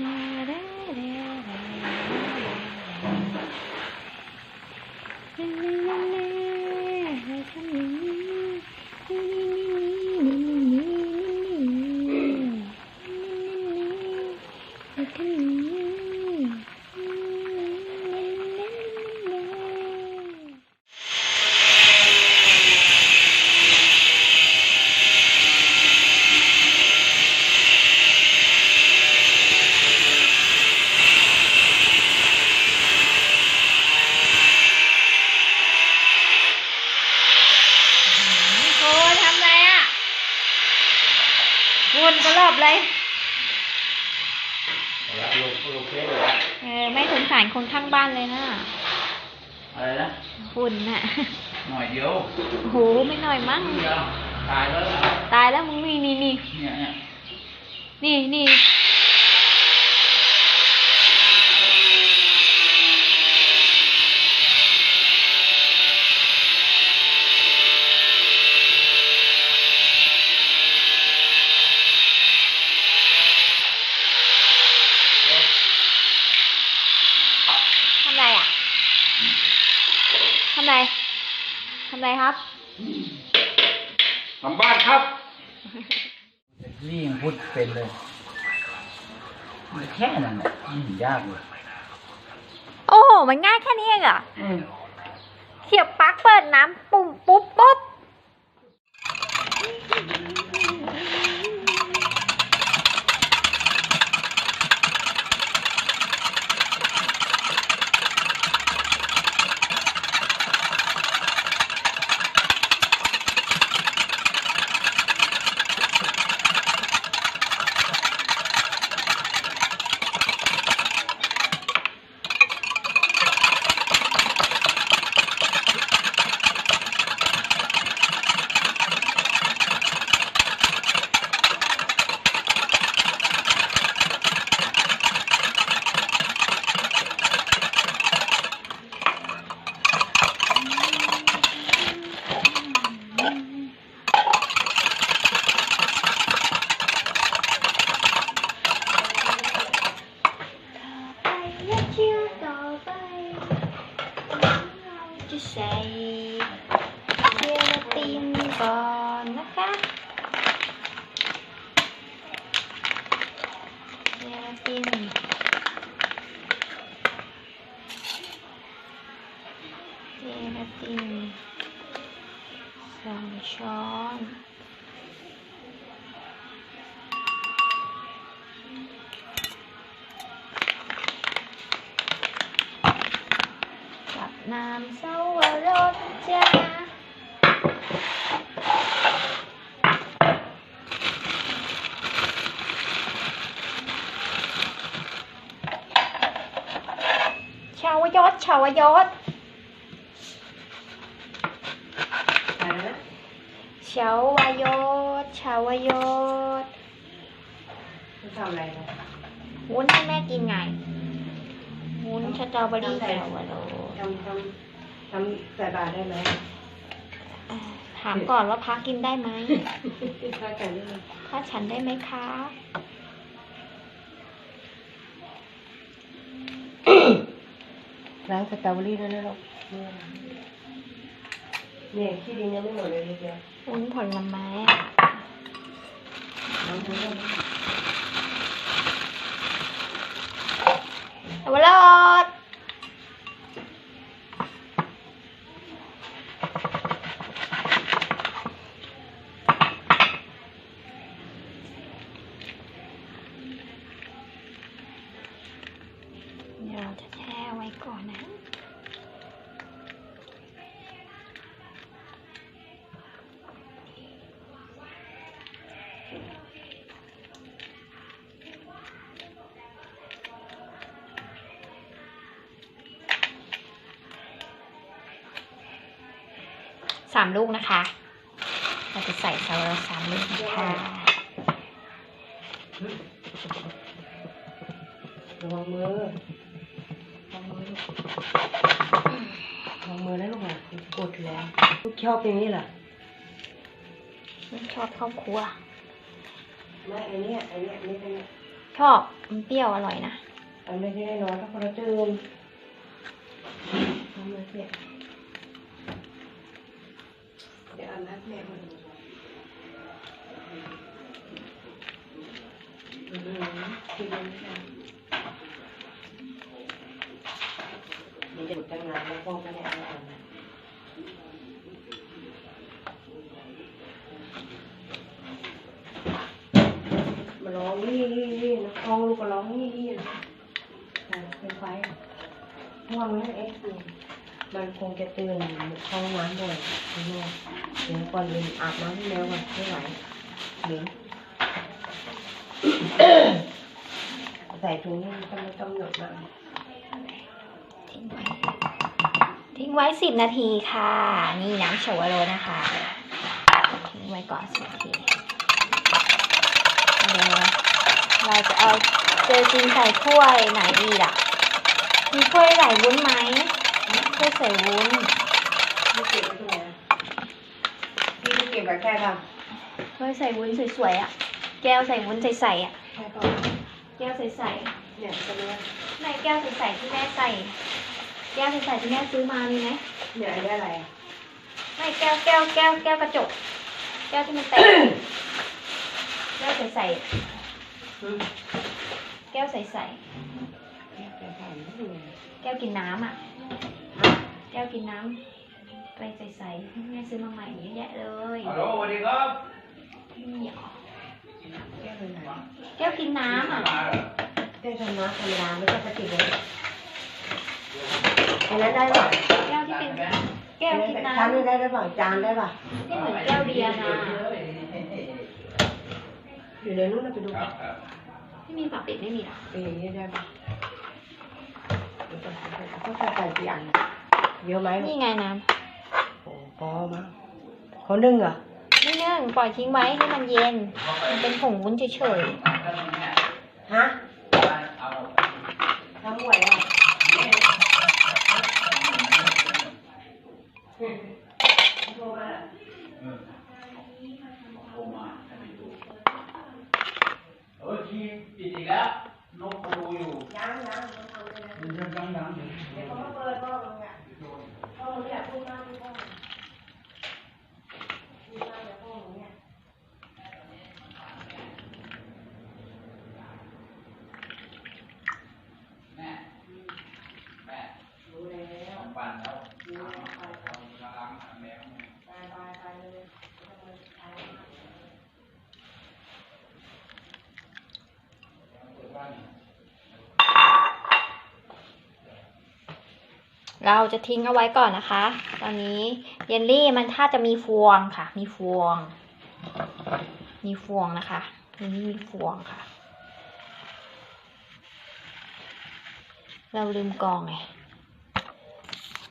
โนกระรอบเลยเอาละลงลงเฟซเลยละเออไม่สงสารคนข้างบ้านเลยนะอะไรนะฝุ่นน่ะ หน่อยเดียวโอ้โหไม่หน่อยมั้งเดียวตายแล้วเหรอตายแล้วมึงนี่นี่นี่เนี่ยเนี่ย นี่นี่ ทำไรทำไรครับ ทำบ้านครับ นี่ยังพูดเป็นเลยมันแค่นั้นแหละไม่เห็นยากเลยโอ้โหมันง่ายแค่นี้เองเหรอเสียบปลั๊กเปิดน้ำปุ่มปุ๊บปุ๊บ ไปและเที่ยวต่อไปเราจะใส่เจลาติ นาวยศชาวยศชาวยศชาวยศทำอะไรนะวุ้นให้แม่กินไงวุ้นสตรอเบอรี่ชาวยศทำทำทำใส่บาตรได้ไหมอ่าถามก่อนว่าพักกินได้ไหมถ้าแต่นี่ถ้าฉันได้ไหมคะ ล้างสตรอเบอรี่ด้วยนะลูกเนี่ยที่ดินยังไม่หมดเลยเดียวอุ้นผลไม้อะล้างทั้งหมดเอาามลูกนะคะ เราจะใส่ซาลาสามลูกนะคะระวังมือระวังมือระวังมือนะลูกอะกดแล้วลูกชอบอย่างนี้เหรอไม่ชอบเข้าครัวไม่ไอเนี้ยไอเนี้ยนี่ไอเนี้ยชชอบมันเปรี้ยวอร่อยนะอันไม่ได้นอนถ้าคนละตื่นทำมาเสียเดี๋ยวอันนั้นแมันจะหมดตั้งนานแล้วพ่อก็ได้เอาอันนั้นมาร้องนี่นี่นี่นะคลองลูกก็ร้องนี่นี่นะเป็นไฟง่วงแล้เอ๊ะ มันคงจะตื่นเข้าห้องน้ำบ่อยคุณแม่เดี๋ยวก่อนลืมอาบน้ำให้แมวก่อนไม่ไหวเหม็นใส่ถุงนี่ต้องไม่ต้องหยดมากทิ้งไว้ทิ้งไว้สิบนาทีค่ะ นี่น้ำโชวโรนะคะ ทิ้งไว้ก่อนสิบนาทีเดี๋ยวเราจะเอาเจอจริงใส่ถ้วยไหนดีล่ะมีถ้วยใส่วุ้นไหม ถ้วยใส่วุ้นไม่เก็บไว้ที่ไหนนะพี่ไม่เก็บไว้แค่ทถ้วยใส่วุ้นสวยๆอะ แก้วใส่วุ้นใสๆอะำแค่ตอนแก้วใสเนี่ยตัวเนี้ยๆในแก้วใสๆที่แม่ใส่ แก้วใสๆที่แม่ซื้อมามีไหมเนี่ยอันนี้อะไรอะไม่แก้วแก้วแก้วแก้วกระจก แก้วที่มันแตก แก้วใสอืมๆแก้วใสแค่ใส่ใส่ไม่เป็นไรๆแก้วกินน้ำอะ แก้วกินน้ำไปใสๆแม่ซื้อมาใหม่เยอะแยะเลยฮัลโหลสวัสดีครับนี่เหรอแก้เป็นไรแก้วกินน้ำอะแก้ทำน้ำธรรมดาไม่ใช่พลาสติกเลยอันนั้นได้ป่ะแก้วที่เป็นแก้วกินน้ชั้นนี้ได้หรือเปล่าจานได้ป่ะำที่เหมือนแก้วเบียร์นะอยู่ในนู้นนะไปดูครับครับที่มีฝาปิดไม่มีหรอเป็นอย่างนี้ได้ป่ะเดี๋ยวก่อนเขาใส่ใส่กี่อัน เยอะไหมนี่ไงน้โอ้พอมั้งเขานึ่งเหรอำไม่นึ่งปล่อยทิ้งไว้ให้มันเย็น มันเป็นผงวุ้นเฉยฮะเอาทำหวยอะ เออโทรมาให้ไปดูเออทีมปิดอีกแล้วนกเขาดูอยู่ ยังยังเขาทำเลยนะ มันยังยังอยู่ เดี๋ยวเขามาเปิดพ่อมึงอะพ่อมึงอยากพูดมากพูดมากพูดมากเดี๋ยวพ่อมึงเนี่ย แม่แม่ รู้แล้ว สองปันแล้ว รู้แล้วไปไป เรากำลังแมว ไปไปไปเลยไม่ต้องมาใช้ เปิดบ้านนี่ เราจะทิ้งเอาไว้ก่อนนะคะ ตอนนี้เยลลี่มันถ้าจะมีฟวงค่ะ มีฟวง มีฟวงนะคะเยลลี่มีฟวงค่ะ เราลืมกองไง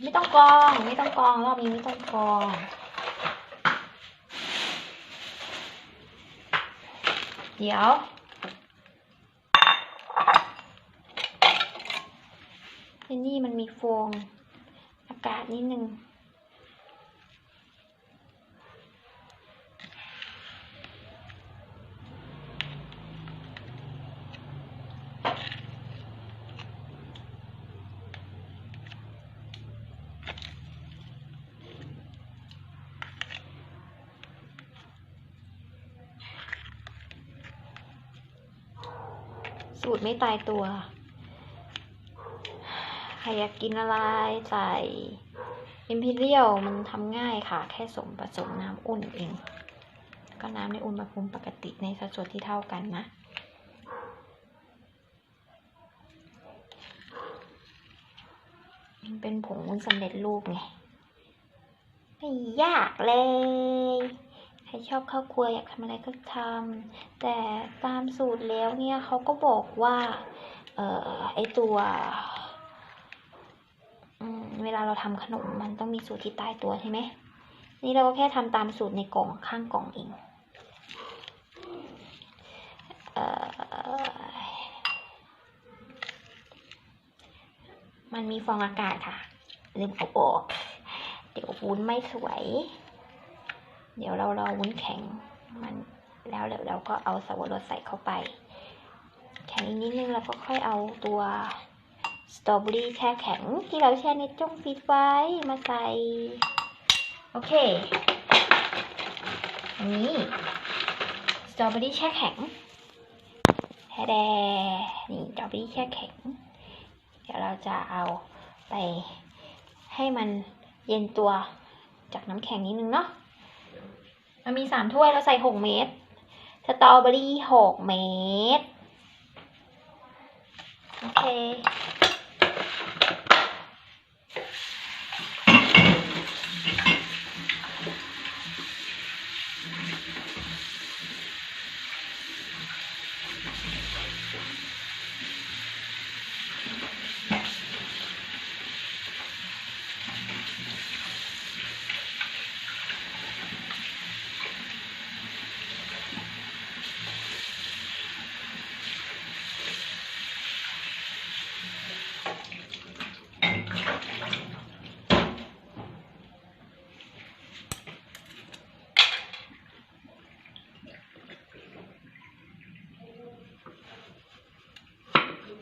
ไม่ต้องกอง ไม่ต้องกองรอบนี้ไม่ต้องกองเดี๋ยว เยลลี่มันมีฟองอากาศนิดนึง สูตรไม่ตายตัว ครอยากกินอะไรใส่ Imperial มันทำง่ายค่ะ แค่สมผสมน้ำอุ่นเองก็น้ำในอุณหภูมิปกติในสัดส่วนที่เท่ากันนะมันเป็นผงวุ้นสำเร็จรูปไงไม่ยากเลย ใครชอบข้าวครัวอยากทำอะไรก็ทำแต่ตามสูตรแล้วเนี่ยเขาก็บอกว่า เอ่อไอตัว เวลาเราทำขนมมันต้องมีสูตรที่ใต้ตัวใช่ไหม นี่เราก็แค่ทำตามสูตรในกล่องข้างกล่องเองเอ่อมันมีฟองอากาศค่ะลืมเอาออก เดี๋ยววุ้นไม่สวย เดี๋ยวเรารอวุ้นแข็งมันแล้วเดี๋ยวเราก็เอาสับปะรดใส่เข้าไปแค่อีกนิดนึงแล้วก็ค่อยเอาตัว สตรอเบอรี่แช่แข็งที่เราแช่ในจ้งฟิตไว้มาใส่ โอเค อันนี้สตรอเบอรี่แช่แข็งแท้แดนี่สตรอเบอรี่แช่แข็ง เดี๋ยวเราจะเอาไปให้มันเย็นตัวจากน้ำแข็งนิดนึงเนาะ มันมีสามถ้วยเราใส่หกเม็ด สตรอเบอรี่หกเม็ด โอเค เ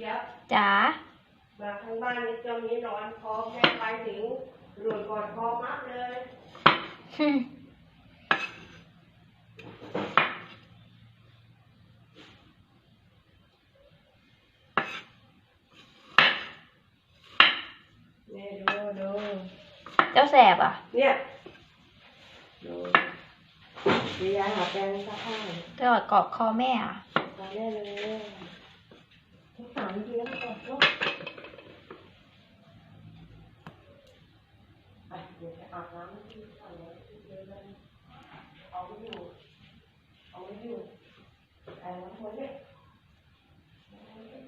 ดี๋ยว จ๋า มาทางบ้า นนี่เจ้านี้นอนคอแม่ไปถึงหลุดกอดคอมัดเลยเนี่ยดูดูเจ้าแสบอะ เนี่ยดูเดี๋ยวยายหาแปรงซักผ้าเจ้ากอดคอแม่อะตอนได้เลย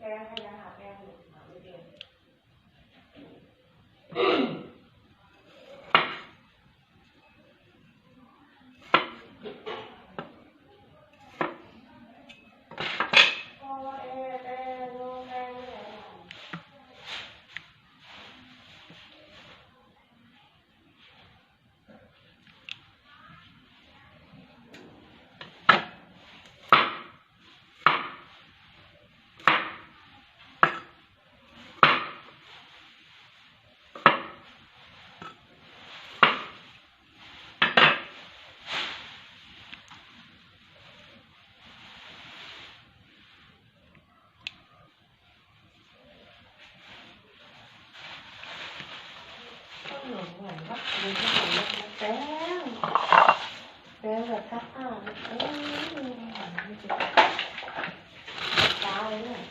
Gracias. แป้งแบบสะอาดเอ้ยไม่จิตาเลยเนี่ยตาเลย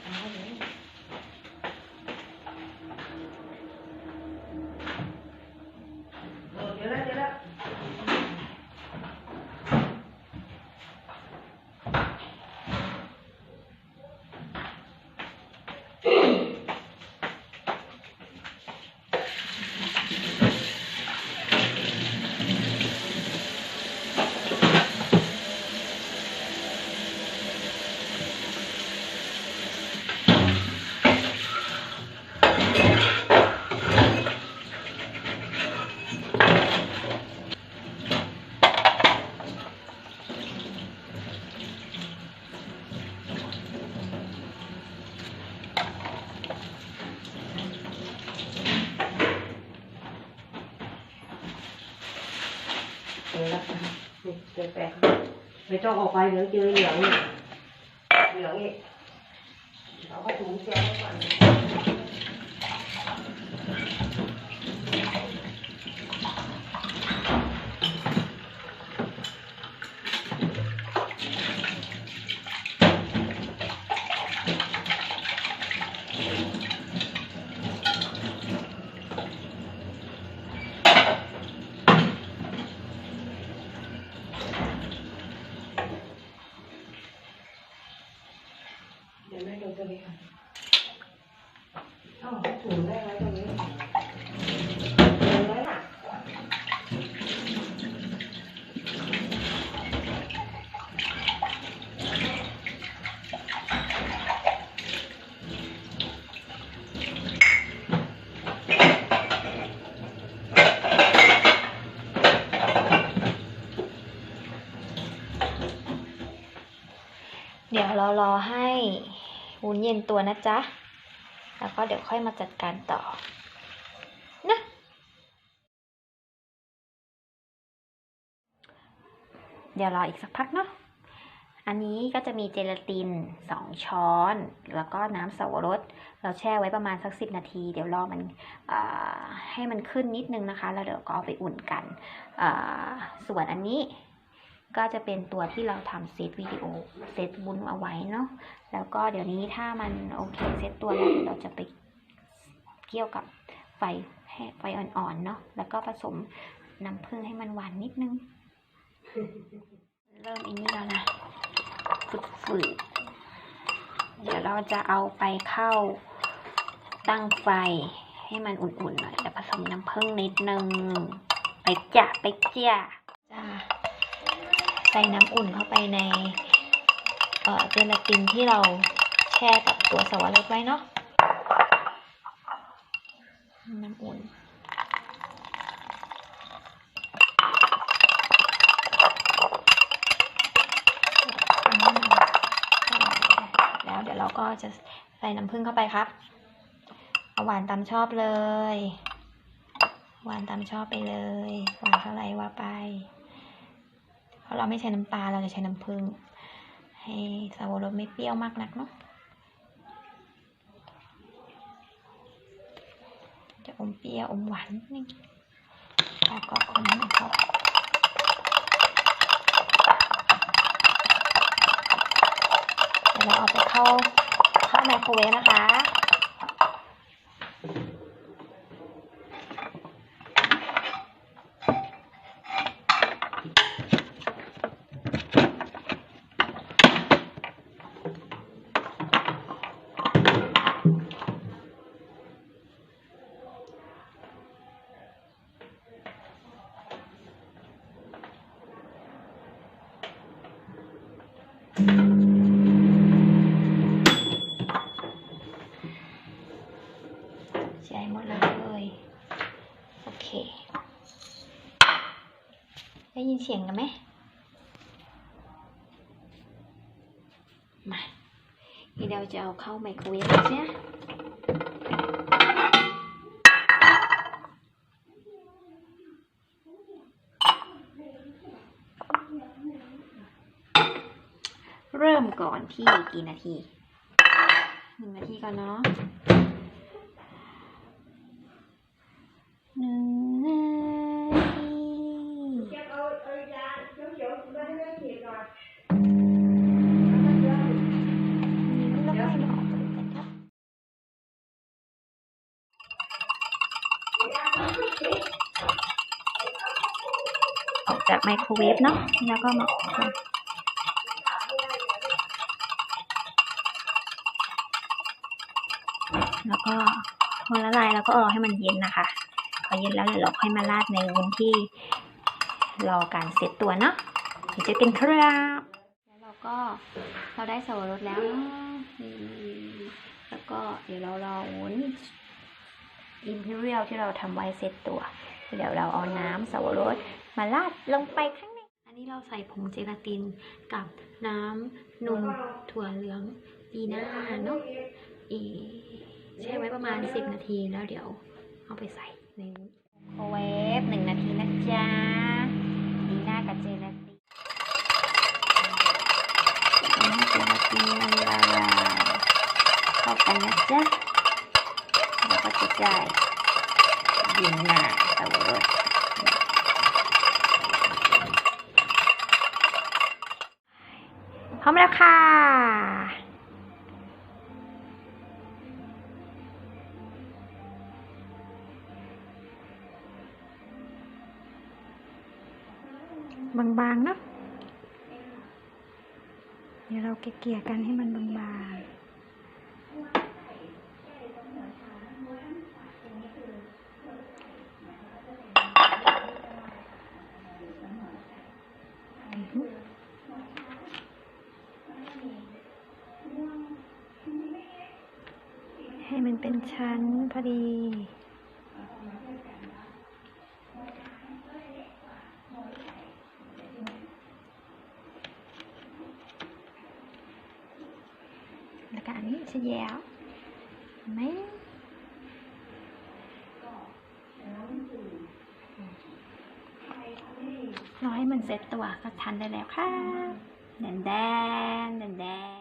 เจอแปะไม่ต้องออกไปเดี๋ยวเจอเหลืองเหลืองอีกเราก็ถุงแจไว้ก่อนเดี๋ยวแม่ดูตัวนี้ค่ะ อ้าวถุงได้ไหมตรงนี้ถุงได้น่ะเดี๋ยวเรารอให้วุ้นเย็นตัวนะจ๊ะ ก็เดี๋ยวค่อยมาจัดการต่อนะเดี๋ยวรออีกสักพักเนาะอันนี้ก็จะมีเจลาตินสองช้อน แล้วก็น้ำสวรส เราแช่ไว้ประมาณสักสิบนาที เดี๋ยวรอมันให้มันขึ้นนิดนึงนะคะ แล้วเดี๋ยวก็เอาไปอุ่นกัน ส่วนอันนี้ ก็จะเป็นตัวที่เราทำเซตวิดีโอเซตบุญเอาไว้เนาะแล้วก็เดี๋ยวนี้ถ้ามันโอเคเซตตัวแล้วเราจะไปเกี่ยวกับไฟไฟอ่อนๆเนาะแล้วก็ผสมน้ำผึ้งให้มันหวานนิดนึง เริ่มอันนี้แล้วนะฝืดๆเดี๋ยวเราจะเอาไปเข้าตั้งไฟให้มันอุ่นๆหน่อยแล้วผสมน้ำผึ้งนิดนึง ไปจ้ะไปจ้ะจ้า ใส่น้ำอุ่นเข้าไปในเอ่อเจลาตินที่เราแช่กับตัวสวรสไว้เนาะน้ำอุ่นแล้วเดี๋ยวเราก็จะใส่น้ำผึ้งเข้าไปครับเอาหวานตามชอบเลย หวานตามชอบไปเลย หวานเท่าไหร่ว่าไปะเราไม่ใช้น้ำตาลเราจะใช้น้ำผึ้งให้สาวรสไม่เปรี้ยวมากนักเนาะจะอมเปรี้ยวอมหวานนิดนึงแล้วก็คนให้มันเข้าเดี๋ยวเราเอาไปเข้าเข้าไมโครเวฟนะคะ เสียงกันไหมมาเดี๋ยวจะเอาเข้าไมโครเวฟนะจ๊ะเริ่มก่อนที่กี่นาทีหนึ่งนาทีก่อนเนาะ รเวฟเนาะแล้วก็มาคนแล้วก็คนละลายแล้วก็รอให้มันเย็นนะคะพอเย็นแล้วเดี๋ยวเราค่อยมาราดในวุ้นที่รอการเซตตัวเนาะเดี๋ยวเจะกันครับแล้วเราก็เราได้สวรสแล้วแล้วก็เดี๋ยวเรารอวุ้นอิมพีเรียลที่เราทำไว้เซตตัว เดี๋ยวเราเอาน้ำสวรสมาราดลงไปข้างใน อันนี้เราใส่ผงเจลาตินกับน้ำนมถั่วเหลืองปีหน้าเนาะอีแช่ไว้ประมาณ 10 นาทีแล้วเดี๋ยวเอาไปใส่ในวุ้นโคเวฟหนึ่งนาทีนะจ๊ะปีหน้ากับเจลาตินเจลาตินละลายเข้ากันนะจ๊ะแล้วก็จะได้ยิ นหน้าสวรสพร้อมแล้วค่ะบางๆเนอะเดี๋ยวเราเกลี่ยกันให้มันบางๆ ให้ มันเป็นชั้นพอดี แล้วก็อันนี้ชิ้นแย่ไหมรอให้มันเสร็จตัวก็ทันได้แล้วค่ะแดนแดนแดนแดน